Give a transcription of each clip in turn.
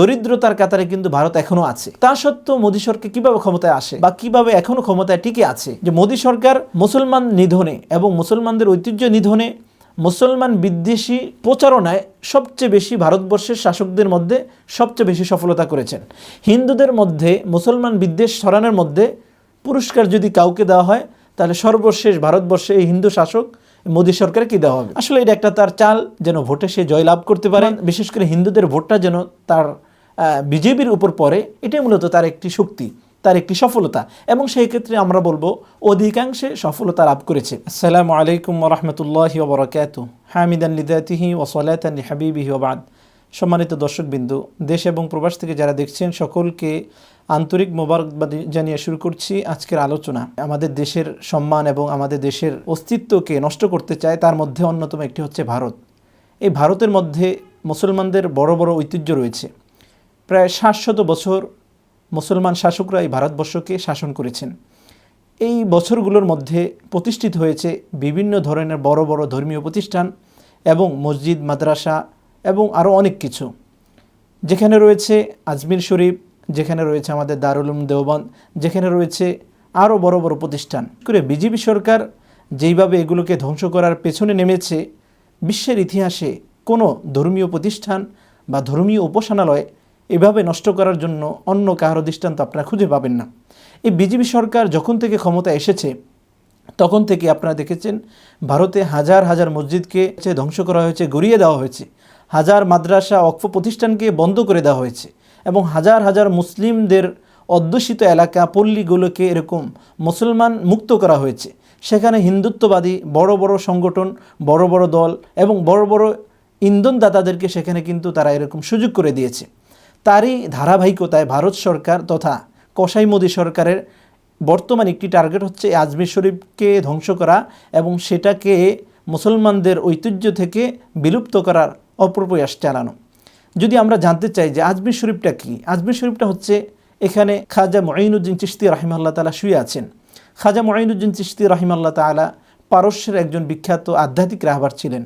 দরিদ্রতার কাতারে কিন্তু ভারত এখনও আছে। তা সত্ত্বেও মোদী সরকার কীভাবে ক্ষমতায় আসে বা কীভাবে এখনও ক্ষমতায় টিকে আছে? যে মোদী সরকার মুসলমান নিধনে এবং মুসলমানদের ঐতিহ্য নিধনে মুসলমান বিদ্বেষী প্রচারণায় সবচেয়ে বেশি ভারতবর্ষের শাসকদের মধ্যে সবচেয়ে বেশি সফলতা করেছেন। হিন্দুদের মধ্যে মুসলমান বিদ্বেষ ছড়ানোর মধ্যে পুরস্কার যদি কাউকে দেওয়া হয়, তাহলে সর্বশেষ ভারতবর্ষে এই হিন্দু শাসক মোদী সরকার কি দেওয়া হবে? আসলে এটা একটা তার চাল, যেন ভোটে সে জয়লাভ করতে পারে। বিশেষ করে হিন্দুদের ভোটটা যেন তার বিজেপির উপর পড়ে, এটাই মূলত তার একটি শক্তি, তার একটি সফলতা। এবং সেই ক্ষেত্রে আমরা বলব, অধিকাংশে সফলতা লাভ করেছে। আসসালামু আলাইকুম রহমতুল্লাহি ওবরাকাত হামিদান লিদাতিহি ও ওসলাতান হাবিবিহি ওবাদ সম্মানিত দর্শকবিন্দু, দেশ এবং প্রবাস থেকে যারা দেখছেন, সকলকে আন্তরিক মোবারকবাদ জানিয়ে শুরু করছি আজকের আলোচনা। আমাদের দেশের সম্মান এবং আমাদের দেশের অস্তিত্বকে নষ্ট করতে চায়, তার মধ্যে অন্যতম একটি হচ্ছে ভারত। এই ভারতের মধ্যে মুসলমানদের বড় বড় ঐতিহ্য রয়েছে। প্রায় সাতশত বছর মুসলমান শাসকরা এই ভারতবর্ষকে শাসন করেছেন। এই বছরগুলোর মধ্যে প্রতিষ্ঠিত হয়েছে বিভিন্ন ধরনের বড় বড় ধর্মীয় প্রতিষ্ঠান এবং মসজিদ, মাদ্রাসা এবং আরও অনেক কিছু। যেখানে রয়েছে আজমির শরীফ, যেখানে রয়েছে আমাদের দারুল উলুম দেওবন্দ, যেখানে রয়েছে আরও বড় বড় প্রতিষ্ঠান। করে বিজেপি সরকার যেইভাবে এগুলোকে ধ্বংস করার পেছনে নেমেছে, বিশ্বের ইতিহাসে কোনো ধর্মীয় প্রতিষ্ঠান বা ধর্মীয় উপাসনালয় এভাবে নষ্ট করার জন্য অন্য কারও দৃষ্টান্ত আপনারা খুঁজে পাবেন না। এই বিজেপি সরকার যখন থেকে ক্ষমতা এসেছে, তখন থেকে আপনারা দেখেছেন ভারতে হাজার হাজার মসজিদকে ধ্বংস করা হয়েছে, গড়িয়ে দেওয়া হয়েছে। হাজার মাদ্রাসা অক্ষ প্রতিষ্ঠানকে বন্ধ করে দেওয়া হয়েছে এবং হাজার হাজার মুসলিমদের অধ্যুষিত এলাকা, পল্লীগুলোকে এরকম মুসলমান মুক্ত করা হয়েছে। সেখানে হিন্দুত্ববাদী বড় বড় সংগঠন, বড় বড় দল এবং বড় বড় ইন্ধনদাতাদেরকে সেখানে কিন্তু তারা এরকম সুযোগ করে দিয়েছে। তারই ধারাবাহিকতায় ভারত সরকার তথা কসাই মোদী সরকারের বর্তমান একটি টার্গেট হচ্ছে আজমির শরীফকে ধ্বংস করা এবং সেটাকে মুসলমানদের ঐতিহ্য থেকে বিলুপ্ত করার অপপ্রয়াস চালানো। যদি আমরা জানতে চাই যে আজমির শরীফটা কি, আজমির শরীফটা হচ্ছে এখানে খাজা মঈনুদ্দিন চিস্তি রাহিমাল্লাহ তালা শুয়ে আছেন। খাজা মঈনুদ্দিন চিস্তি রাহিমাল্লাহ তালা পারস্যের একজন বিখ্যাত আধ্যাত্মিক রাহবার ছিলেন।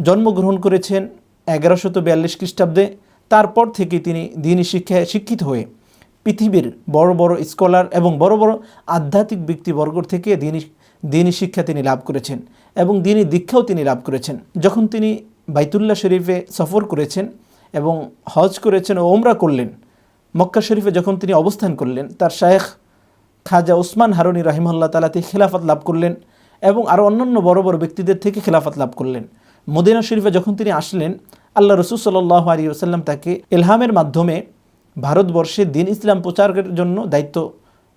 জন্মগ্রহণ করেছেন এগারোশত বিয়াল্লিশ খ্রিস্টাব্দে। তারপর থেকে তিনি দিনী শিক্ষায় শিক্ষিত হয়ে পৃথিবীর বড় বড় স্কলার এবং বড় বড় আধ্যাত্মিক ব্যক্তিবর্গ থেকে দিনী দিনী শিক্ষা তিনি লাভ করেছেন এবং দিনী দীক্ষাও তিনি লাভ করেছেন। যখন তিনি বাইতুল্লাহ শরীফে সফর করেছেন এবং হজ করেছেন ও ওমরা করলেন, মক্কা শরীফে যখন তিনি অবস্থান করলেন, তার শায়েখ খাজা ওসমান হারুনি রাহিমল্লা তালাতে খেলাফত লাভ করলেন এবং আরও অন্যান্য বড় বড় ব্যক্তিদের থেকে খেলাফত লাভ করলেন। মদিনা শরীফে যখন তিনি আসলেন, আল্লাহ রসুল সাল্লাহ আলী ওসাল্লাম তাকে এলহামের মাধ্যমে ভারতবর্ষে দিন ইসলাম প্রচারের জন্য দায়িত্ব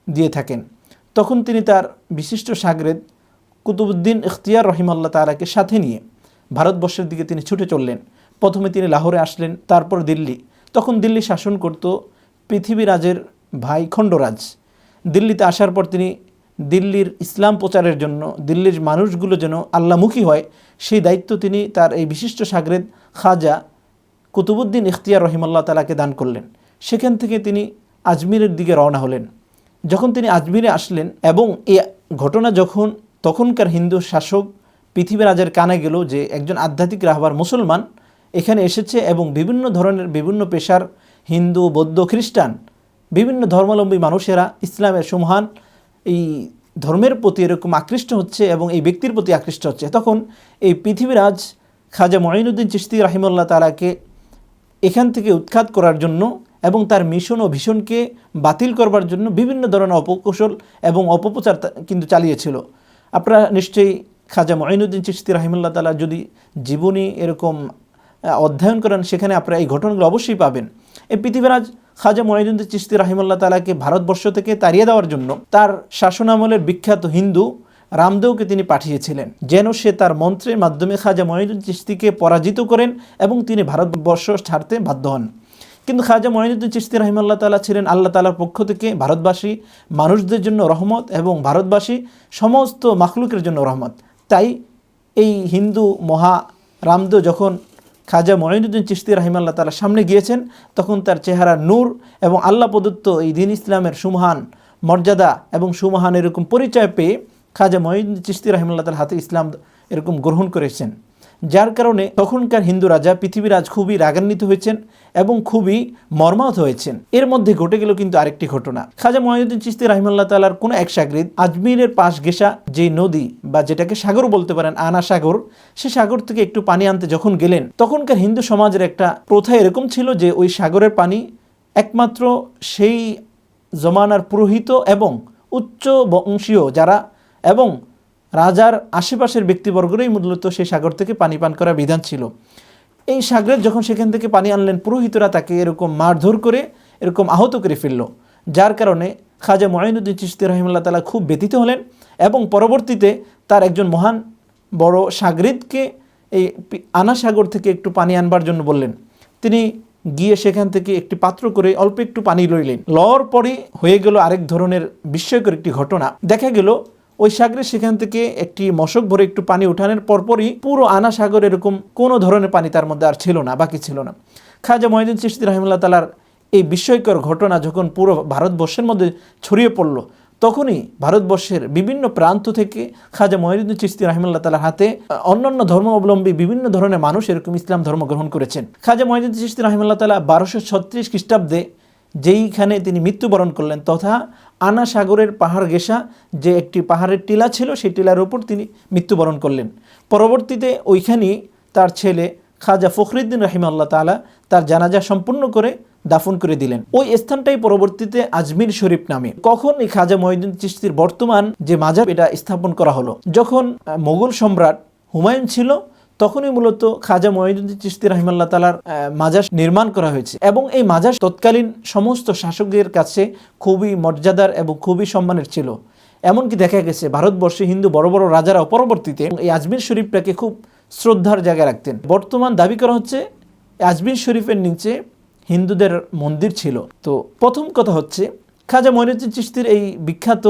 দিয়ে থাকেন। তখন তিনি তার বিশিষ্ট সাগরেদ কুতুবুদ্দিন ইখতিয়ার রহিমাল্লাহ তালাকে সাথে নিয়ে ভারতবর্ষের দিকে তিনি ছুটে চললেন। প্রথমে তিনি লাহোরে আসলেন, তারপর দিল্লি। তখন দিল্লি শাসন করত পৃথিবীরাজের ভাই খণ্ডরাজ। দিল্লিতে আসার পর তিনি দিল্লির ইসলাম প্রচারের জন্য, দিল্লির মানুষগুলো যেন আল্লামুখী হয়, সেই দায়িত্ব তিনি তার এই বিশিষ্ট সাগরেদ খাজা কুতুবুদ্দিন ইখতিয়ার রহিমাল্লাহ তালাকে দান করলেন। সেখান থেকে তিনি আজমিরের দিকে রওনা হলেন। যখন তিনি আজমিরে আসলেন এবং এই ঘটনা যখন তখনকার হিন্দু শাসক পৃথিবী রাজের কানে গেল যে একজন আধ্যাত্মিক রাহবার মুসলমান এখানে এসেছে এবং বিভিন্ন ধরনের বিভিন্ন পেশার হিন্দু, বৌদ্ধ, খ্রিস্টান, বিভিন্ন ধর্মাবলম্বী মানুষেরা ইসলামের সুমহান এই ধর্মের প্রতি এরকম আকৃষ্ট হচ্ছে এবং এই ব্যক্তির প্রতি আকৃষ্ট হচ্ছে। তখন এই পৃথিবীরাজ খাজা মঈনুদ্দিন চিস্তি রাহিমুল্লাহ তালাকে এখান থেকে উৎখাত করার জন্য এবং তার মিশন ও ভীষণকে বাতিল করবার জন্য বিভিন্ন ধরনের অপকৌশল এবং অপপ্রচার কিন্তু চালিয়েছিল। আপনারা নিশ্চয়ই খাজা মঈনুদ্দিন চিস্তি রাহিমুল্লাহ তালা যদি জীবনী এরকম অধ্যয়ন করেন, সেখানে আপনারা এই ঘটনাগুলো অবশ্যই পাবেন। এই পৃথিবীরাজ খাজা মঈনুদ্দিন চিস্তি রাহিমুল্লাহ তালাকে ভারতবর্ষ থেকে তাড়িয়ে দেওয়ার জন্য তার শাসনামলের বিখ্যাত হিন্দু রামদেওকে তিনি পাঠিয়েছিলেন। যেন সে তার মন্ত্রের মাধ্যমে খাজা মঈনুদ্দিন চিস্তিকে পরাজিত করেন এবং তিনি ভারতবর্ষ ছাড়তে বাধ্য হন। কিন্তু খাজা মঈনুদ্দিন চিস্তি রহিমাল্লাহ তালা ছিলেন আল্লাহ তালার পক্ষ থেকে ভারতবাসী, মানুষদের জন্য রহমত এবং ভারতবাসী সমস্ত মাখলুকের জন্য রহমত। তাই এই হিন্দু মহা রামদেও যখন খাজা মঈনুদ্দিন চিস্তি রাহিমাল্লাহ তালার সামনে গিয়েছেন, তখন তার চেহারা নূর এবং আল্লাহ প্রদত্ত এই দিন ইসলামের সুমহান মর্যাদা এবং সুমহান এরকম পরিচয় পেয়ে খাজা মঈনুদ্দিন চিস্তি রাহিমাল্লাহ তার হাতে ইসলাম এরকম গ্রহণ করেছেন। যার কারণে তখনকার হিন্দু রাজা পৃথিবীরাজ খুবই রাগান্বিত হয়েছেন এবং খুবই মর্মাহত হয়েছেন। এর মধ্যে ঘটে গেল কিন্তু আরেকটি ঘটনা। খাজা মহিউদ্দিন চিস্তি রাহিমাল্লাহ তালার কোনো এক সাগরিদ আজমিরের পাশ ঘেঁষা যে নদী বা যেটাকে সাগর বলতে পারেন, আনা সাগর, সে সাগর থেকে একটু পানি আনতে যখন গেলেন, তখনকার হিন্দু সমাজের একটা প্রথা এরকম ছিল যে ওই সাগরের পানি একমাত্র সেই জমানার পুরোহিত এবং উচ্চ বংশীয় যারা এবং রাজার আশেপাশের ব্যক্তিবর্গরাই মূলত সেই সাগর থেকে পানি পান করার বিধান ছিল। এই সাগরের যখন সেখান থেকে পানি আনলেন, পুরোহিতরা তাকে এরকম মারধর করে এরকম আহত করে ফেলল। যার কারণে খাজা মঈনুদ্দিন চিস্তি রহিমুল্লাহ তালা খুব ব্যতীত হলেন এবং পরবর্তীতে তার একজন মহান বড় সাগরিদকে এই আনা সাগর থেকে একটু পানি আনবার জন্য বললেন। তিনি গিয়ে সেখান থেকে একটি পাত্র করে অল্প একটু পানি লইলেন। লওয়ার পরে হয়ে গেল আরেক ধরনের বিস্ময়কর একটি ঘটনা। দেখা গেল ওই সাগরে সেখান থেকে একটি মশক ভরে একটু পানি উঠানোর পরপরই পুরো আনা সাগর এরকম কোনো ধরনের পানি তার মধ্যে আর ছিল না, বাকি ছিল না। খাজা মহিদিন চিস্তি রহমুল্লাহ তালার এই বিস্ময়কর ঘটনা যখন পুরো ভারতবর্ষের মধ্যে ছড়িয়ে পড়ল, তখনই ভারতবর্ষের বিভিন্ন প্রান্ত থেকে খাজা মহিউদ্দিন চিস্তি রহমুল্লাহ তালার হাতে অন্যান্য ধর্মাবলম্বী বিভিন্ন ধরনের মানুষ এরকম ইসলাম ধর্ম গ্রহণ করেছেন। খাজা মহিউদ্দিন চিস্তি রহমুল্লাহ তালা বারোশো ছত্রিশ খ্রিস্টাব্দে যেইখানে তিনি মৃত্যুবরণ করলেন তথা আনা সাগরের পাহাড় গেসা যে একটি পাহাড়ের টিলা ছিল, সেই টিলার উপর তিনি মৃত্যুবরণ করলেন। পরবর্তীতে ওইখানেই তার ছেলে খাজা ফখরুদ্দিন রাহিম আল্লাহ তালা তার জানাজা সম্পূর্ণ করে দাফন করে দিলেন। ওই স্থানটাই পরবর্তীতে আজমির শরীফ নামে। কখন এই খাজা মহিউদ্দিন চিস্তির বর্তমান যে মাজার এটা স্থাপন করা হলো। যখন মোগল সম্রাট হুমায়ুন ছিল তখনই মূলত খাজা মহিউদ্দিন চিস্তি রহিমাল্লাহ তালার মাজার নির্মাণ করা হয়েছে। এবং এই মাজার তৎকালীন সমস্ত শাসকদের কাছে খুবই মর্যাদার এবং খুবই সম্মানের ছিল। এমনকি দেখা গেছে, ভারতবর্ষে হিন্দু বড় বড় রাজারাও পরবর্তীতে এই আজমির শরীফটাকে খুব শ্রদ্ধার জায়গায় রাখতেন। বর্তমান দাবি করা হচ্ছে, আজমির শরীফের নিচে হিন্দুদের মন্দির ছিল। তো প্রথম কথা হচ্ছে, খাজা মঈনুদ্দিন চিস্তির এই বিখ্যাত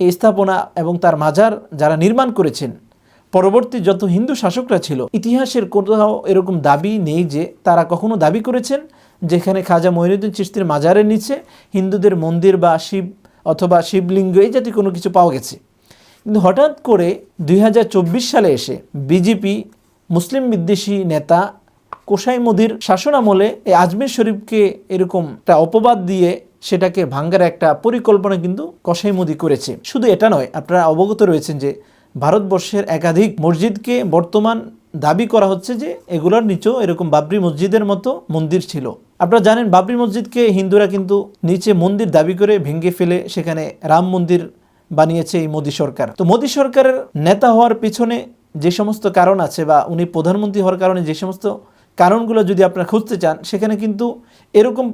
এই স্থাপনা এবং তার মাজার যারা নির্মাণ করেছেন পরবর্তী যত হিন্দু শাসকরা ছিল, ইতিহাসের কোথাও এরকম দাবি নেই যে তারা কখনো দাবি করেছেন যেখানে খাজা মঈনুদ্দিন চিস্তির মাজারের নিচে হিন্দুদের মন্দির বা শিব অথবা শিবলিঙ্গ এই জাতীয় কোনো কিছু পাওয়া গেছে। কিন্তু হঠাৎ করে দুই হাজার চব্বিশ সালে এসে বিজেপি মুসলিম বিদ্বেষী নেতা কোসাই মোদির শাসনামলে এই আজমির শরীফকে এরকম একটা অপবাদ দিয়ে সেটাকে ভাঙ্গার একটা পরিকল্পনা কিন্তু কসাই মোদি করেছে। শুধু এটা নয়, আপনারা অবগত রয়েছেন যে ভারতবর্ষের একাধিক মসজিদকে বর্তমান দাবি করা হচ্ছে যে এগুলোর নিচেও এরকম বাবরি মসজিদের মতো মন্দির ছিল। আপনারা জানেন বাবরি মসজিদকে হিন্দুরা কিন্তু নিচে মন্দির দাবি করে ভেঙে ফেলে সেখানে রাম মন্দির বানিয়েছে এই মোদী সরকার। তো মোদী সরকারের নেতা হওয়ার পিছনে যে সমস্ত কারণ আছে বা উনি প্রধানমন্ত্রী হওয়ার কারণে যে সমস্ত কারণগুলো যদি আপনারা খুঁজতে চান, সেখানে কিন্তু এরকম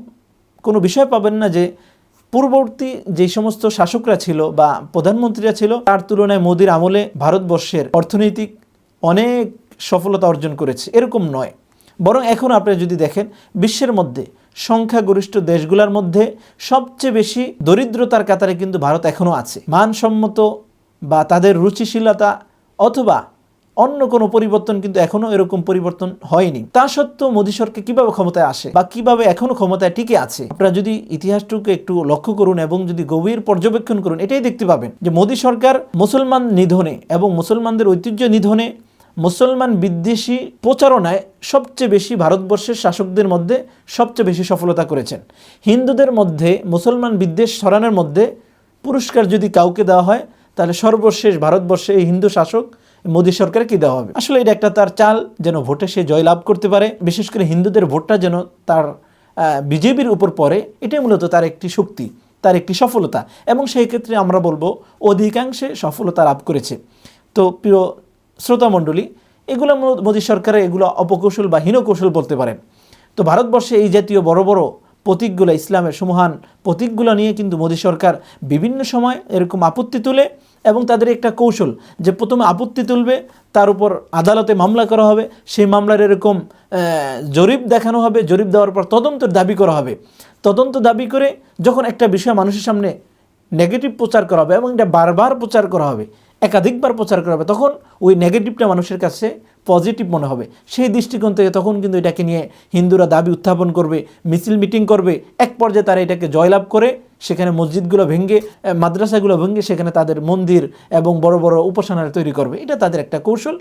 কোনো বিষয় পাবেন না যে পূর্ববর্তী যে সমস্ত শাসকরা ছিল বা প্রধানমন্ত্রীরা ছিল, তার তুলনায় মোদির আমলে ভারতবর্ষের অর্থনৈতিক অনেক সফলতা অর্জন করেছে। এরকম নয়। বরং এখন আপনারা যদি দেখেন, বিশ্বের মধ্যে সংখ্যাগরিষ্ঠ দেশগুলোর মধ্যে সবচেয়ে বেশি দরিদ্রতার কাতারে কিন্তু ভারত এখনও আছে। মানসম্মত বা তাদের রুচিশীলতা অথবা অন্য কোনো পরিবর্তন কিন্তু এখনও এরকম পরিবর্তন হয়নি। তা সত্ত্বেও মোদী সরকার কীভাবে ক্ষমতায় আসে বা কীভাবে এখনও ক্ষমতায় টিকে আছে, আপনারা যদি ইতিহাসটুকু একটু লক্ষ্য করুন এবং যদি গভীর পর্যবেক্ষণ করুন, এটাই দেখতে পাবেন যে মোদী সরকার মুসলমান নিধনে এবং মুসলমানদের ঐতিহ্য নিধনে মুসলমান বিদ্বেষী প্রচারণায় সবচেয়ে বেশি ভারতবর্ষের শাসকদের মধ্যে সবচেয়ে বেশি সফলতা করেছেন। হিন্দুদের মধ্যে মুসলমান বিদ্বেষ ছড়ানোর মধ্যে পুরস্কার যদি কাউকে দেওয়া হয়, তাহলে সর্বশেষ ভারতবর্ষে এই হিন্দু শাসক মোদী সরকারকে দেওয়া হবে? আসলে এটা একটা তার চাল যেন ভোটে সে জয়লাভ করতে পারে। বিশেষ করে হিন্দুদের ভোটটা যেন তার বিজেপির উপর পড়ে, এটাই মূলত তার একটি শক্তি, তার একটি সফলতা। এবং সেই ক্ষেত্রে আমরা বলব, অধিকাংশে সফলতা লাভ করেছে। তো প্রিয় শ্রোতামণ্ডলী এগুলো মোদী সরকারের এগুলো অপকৌশল বা হীনকৌশল বলতে পারেন। তো ভারতবর্ষে এই জাতীয় বড় বড় প্রতীকগুলো, ইসলামের সমহান প্রতীকগুলো নিয়ে কিন্তু মোদী সরকার বিভিন্ন সময় এরকম আপত্তি তুলে এবং তাদের একটা কৌশল যে প্রথমে আপত্তি তুলবে, তার উপর আদালতে মামলা করা হবে, সেই মামলার এরকম জরিপ দেখানো হবে, জরিপ দেওয়ার পর তদন্তের দাবি করা হবে। তদন্ত দাবি করে যখন একটা বিষয় মানুষের সামনে নেগেটিভ প্রচার করা হবে এবং এটা বারবার প্রচার করা হবে একাধিকবার প্রচার করা হবে, তখন ওই নেগেটিভটা মানুষের কাছে পজিটিভ মনে হবে। সেই দৃষ্টিকোণ থেকে তখন কিন্তু এটাকে নিয়ে হিন্দুরা দাবি উত্থাপন করবে, মিছিল মিটিং করবে, এক পর্যায়ে তারা এটাকে জয়লাভ করে, সেখানে মসজিদগুলো ভেঙে মাদ্রাসাগুলো ভেঙে, সেখানে তাদের মন্দির এবং বড় বড় উপাসনার তৈরি করবে। এটা তাদের একটা কৌশল।